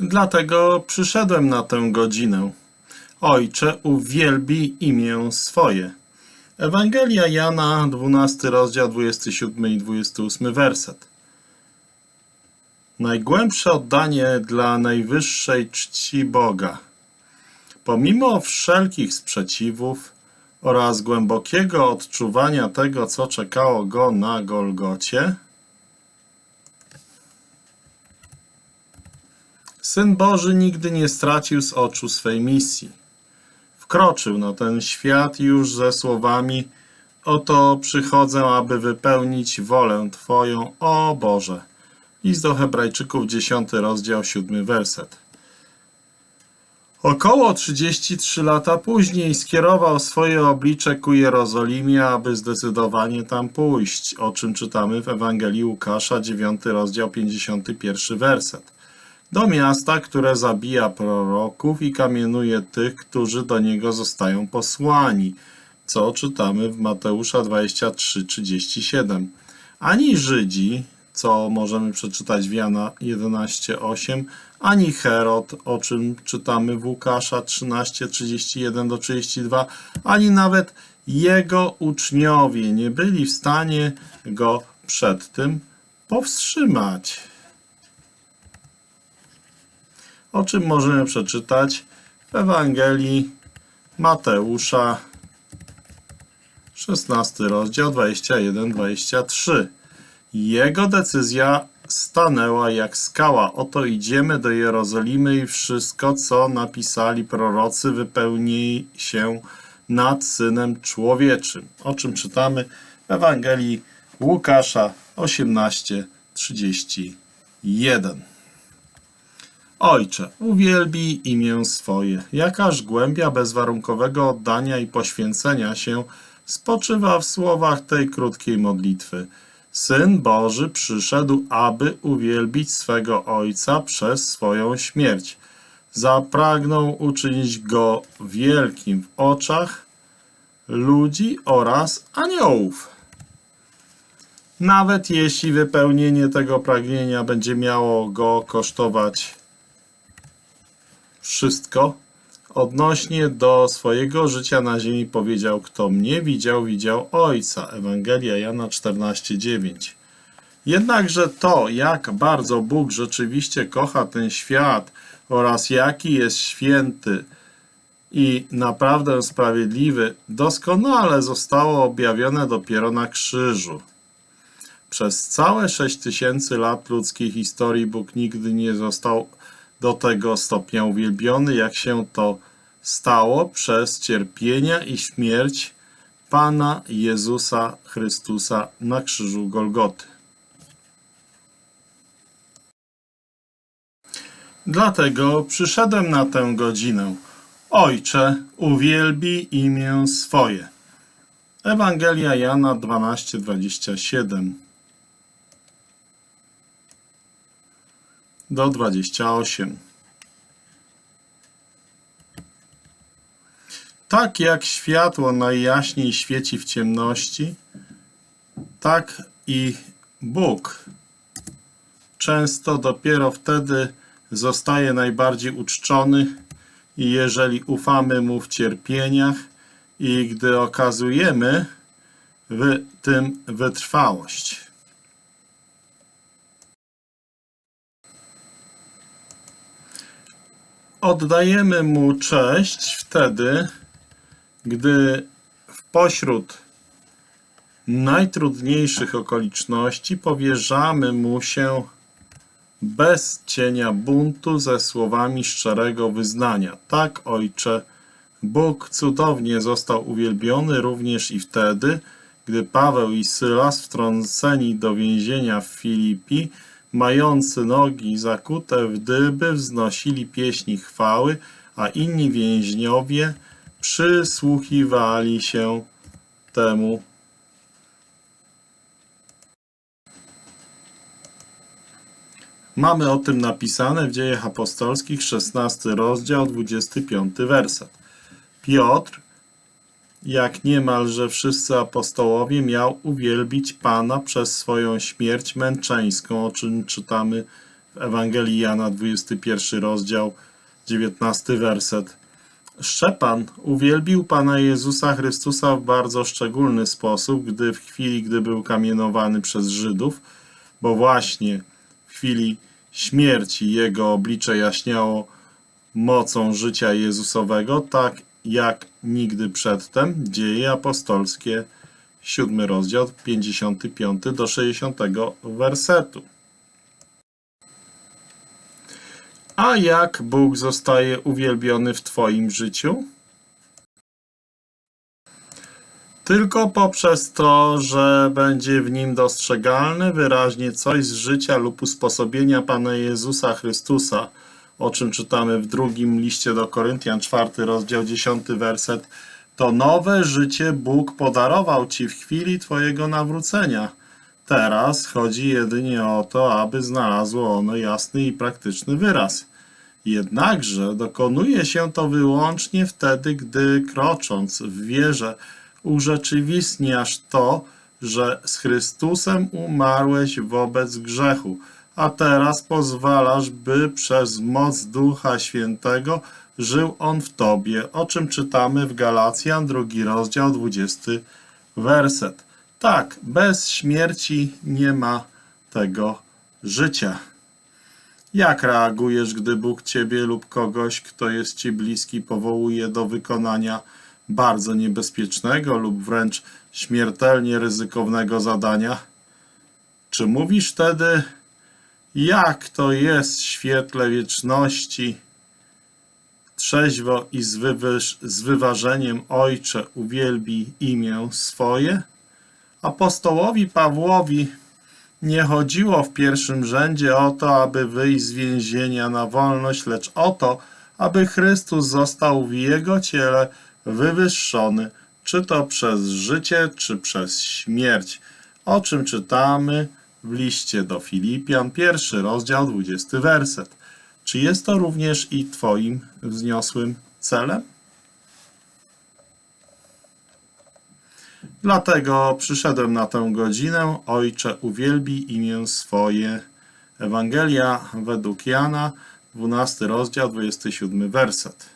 Dlatego przyszedłem na tę godzinę. Ojcze, uwielbij imię swoje. Ewangelia Jana, 12 rozdział, 27 i 28 werset. Najgłębsze oddanie dla najwyższej czci Boga. Pomimo wszelkich sprzeciwów oraz głębokiego odczuwania tego, co czekało go na Golgocie, Syn Boży nigdy nie stracił z oczu swej misji. Wkroczył na ten świat już ze słowami: Oto przychodzę, aby wypełnić wolę Twoją, o Boże. List do Hebrajczyków, 10 rozdział, 7 werset. Około 33 lata później skierował swoje oblicze ku Jerozolimie, aby zdecydowanie tam pójść, o czym czytamy w Ewangelii Łukasza, 9 rozdział, 51 werset do miasta, które zabija proroków i kamienuje tych, którzy do niego zostają posłani, co czytamy w Mateusza 23:37. Ani Żydzi, co możemy przeczytać w Jana 11:8, ani Herod, o czym czytamy w Łukasza 13:31 do 32, ani nawet jego uczniowie nie byli w stanie go przed tym powstrzymać o czym możemy przeczytać w Ewangelii Mateusza, 16 rozdział 21-23. Jego decyzja stanęła jak skała. Oto idziemy do Jerozolimy i wszystko, co napisali prorocy, wypełni się nad Synem Człowieczym. O czym czytamy w Ewangelii Łukasza 18:31. Ojcze, uwielbij imię swoje. Jakaż głębia bezwarunkowego oddania i poświęcenia się spoczywa w słowach tej krótkiej modlitwy. Syn Boży przyszedł, aby uwielbić swego Ojca przez swoją śmierć. Zapragnął uczynić go wielkim w oczach ludzi oraz aniołów. Nawet jeśli wypełnienie tego pragnienia będzie miało go kosztować wszystko odnośnie do swojego życia na ziemi powiedział, kto mnie widział, widział Ojca. Ewangelia Jana 14:9. Jednakże to, jak bardzo Bóg rzeczywiście kocha ten świat oraz jaki jest święty i naprawdę sprawiedliwy, doskonale zostało objawione dopiero na krzyżu. Przez całe 6000 lat ludzkiej historii Bóg nigdy nie został do tego stopnia uwielbiony, jak się to stało przez cierpienia i śmierć Pana Jezusa Chrystusa na krzyżu Golgoty. Dlatego przyszedłem na tę godzinę. Ojcze, uwielbij imię swoje. Ewangelia Jana 12:27 do 28. Tak jak światło najjaśniej świeci w ciemności, tak i Bóg często dopiero wtedy zostaje najbardziej uczczony jeżeli ufamy Mu w cierpieniach i gdy okazujemy w tym wytrwałość. Oddajemy Mu cześć wtedy, gdy w pośród najtrudniejszych okoliczności powierzamy Mu się bez cienia buntu ze słowami szczerego wyznania. Tak, Ojcze, Bóg cudownie został uwielbiony również i wtedy, gdy Paweł i Sylas wtrąceni do więzienia w Filipi mający nogi zakute w dyby wznosili pieśni chwały, a inni więźniowie przysłuchiwali się temu. Mamy o tym napisane w Dziejach Apostolskich, 16 rozdział, 25 werset. Piotr jak niemalże wszyscy apostołowie, miał uwielbić Pana przez swoją śmierć męczeńską, o czym czytamy w Ewangelii Jana, 21 rozdział, 19 werset. Szczepan uwielbił Pana Jezusa Chrystusa w bardzo szczególny sposób, gdy w chwili, gdy był kamienowany przez Żydów, bo właśnie w chwili śmierci jego oblicze jaśniało mocą życia Jezusowego, tak jak nigdy przedtem. Dzieje apostolskie, 7 rozdział, 55 do 60 wersetu. A jak Bóg zostaje uwielbiony w Twoim życiu? Tylko poprzez to, że będzie w nim dostrzegalne wyraźnie coś z życia lub usposobienia Pana Jezusa Chrystusa, o czym czytamy w drugim liście do Koryntian, czwarty rozdział, dziesiąty werset. To nowe życie Bóg podarował Ci w chwili Twojego nawrócenia. Teraz chodzi jedynie o to, aby znalazło ono jasny i praktyczny wyraz. Jednakże dokonuje się to wyłącznie wtedy, gdy krocząc w wierze urzeczywistniasz to, że z Chrystusem umarłeś wobec grzechu, a teraz pozwalasz, by przez moc Ducha Świętego żył On w Tobie, o czym czytamy w Galacjan, drugi rozdział, 20 werset. Tak, bez śmierci nie ma tego życia. Jak reagujesz, gdy Bóg Ciebie lub kogoś, kto jest Ci bliski, powołuje do wykonania bardzo niebezpiecznego lub wręcz śmiertelnie ryzykownego zadania? Czy mówisz wtedy, jak to jest w świetle wieczności, trzeźwo i z, wywyż, z wyważeniem Ojcze uwielbi imię swoje? Apostołowi Pawłowi nie chodziło w pierwszym rzędzie o to, aby wyjść z więzienia na wolność, lecz o to, aby Chrystus został w jego ciele wywyższony, czy to przez życie, czy przez śmierć, o czym czytamy w liście do Filipian, pierwszy rozdział, 20 werset. Czy jest to również i Twoim wzniosłym celem? Dlatego przyszedłem na tę godzinę. Ojcze, uwielbi imię swoje. Ewangelia według Jana, 12 rozdział, 27 werset.